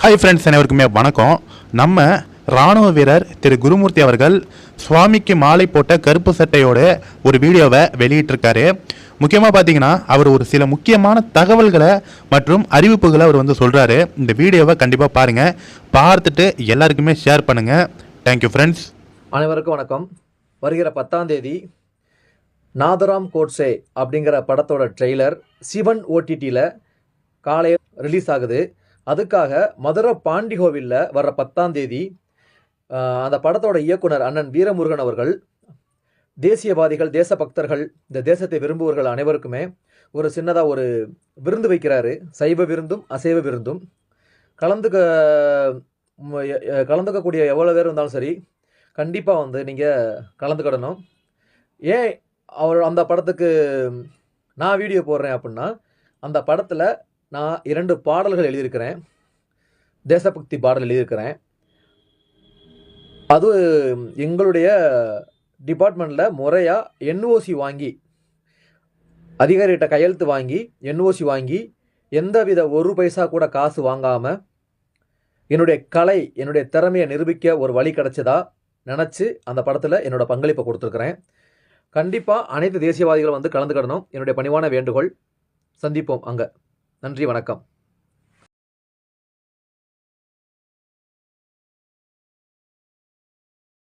Hi friends அனைவருக்குமே வணக்கம். நம்ம ராணுவ வீரர் திரு குருமூர்த்தி அவர்கள் சுவாமிக்கு மாலை போட்ட கருப்பு சட்டையோட ஒரு வீடியோவை வெளியிட்டிருக்காரு. முக்கியமாக பார்த்தீங்கன்னா அவர் ஒரு சில முக்கியமான தகவல்களை மற்றும் அறிவிப்புகளை அவர் வந்து சொல்கிறாரு இந்த வீடியோவை கண்டிப்பாக பாருங்கள் பார்த்துட்டு எல்லாருக்குமே ஷேர் பண்ணுங்கள் தேங்க்யூ ஃப்ரெண்ட்ஸ் அனைவருக்கும் வணக்கம். வருகிற பத்தாம் தேதி நாதராம் கோட்ஸே அப்படிங்கிற படத்தோட ட்ரெய்லர் சிவன் ஓடிடியில் காலை ரிலீஸ் ஆகுது. அதுக்காக மதுரை பாண்டிகோவிலில் வர்ற பத்தாம் தேதி அந்த படத்தோட இயக்குனர் அண்ணன் வீரமுருகன் அவர்கள் தேசியவாதிகள் தேசபக்தர்கள் இந்த தேசத்தை விரும்புவர்கள் அனைவருக்குமே ஒரு சின்னதாக ஒரு விருந்து வைக்கிறாரு. சைவ விருந்தும் அசைவ விருந்தும். கலந்துக்க கலந்துக்கக்கூடிய எவ்வளோ பேர் இருந்தாலும் சரி கண்டிப்பாக வந்து நீங்கள் கலந்துக்கிடணும். ஏன் அவர் அந்த படத்துக்கு நான் வீடியோ போடுறேன் அப்படின்னா அந்த படத்தில் நான் இரண்டு பாடல்கள் எழுதியிருக்கிறேன். தேசபக்தி பாடல் எழுதியிருக்கிறேன். அது எங்களுடைய டிபார்ட்மெண்ட்டில் முறையாக என்ஓசி வாங்கி அதிகாரிகிட்ட கையெழுத்து வாங்கி என்ஓசி வாங்கி எந்தவித ஒரு பைசா கூட காசு வாங்காமல் என்னுடைய கலை என்னுடைய திறமையை நிரூபிக்க ஒரு வழி கிடச்சதா நினச்சி அந்த படத்தில் என்னோடய பங்களிப்பை கொடுத்துருக்குறேன். கண்டிப்பாக அனைத்து தேசியவாதிகளும் வந்து கலந்துக்கிடணும் என்னுடைய பணிவான வேண்டுகோள். சந்திப்போம் அங்கே. நன்றி வணக்கம்.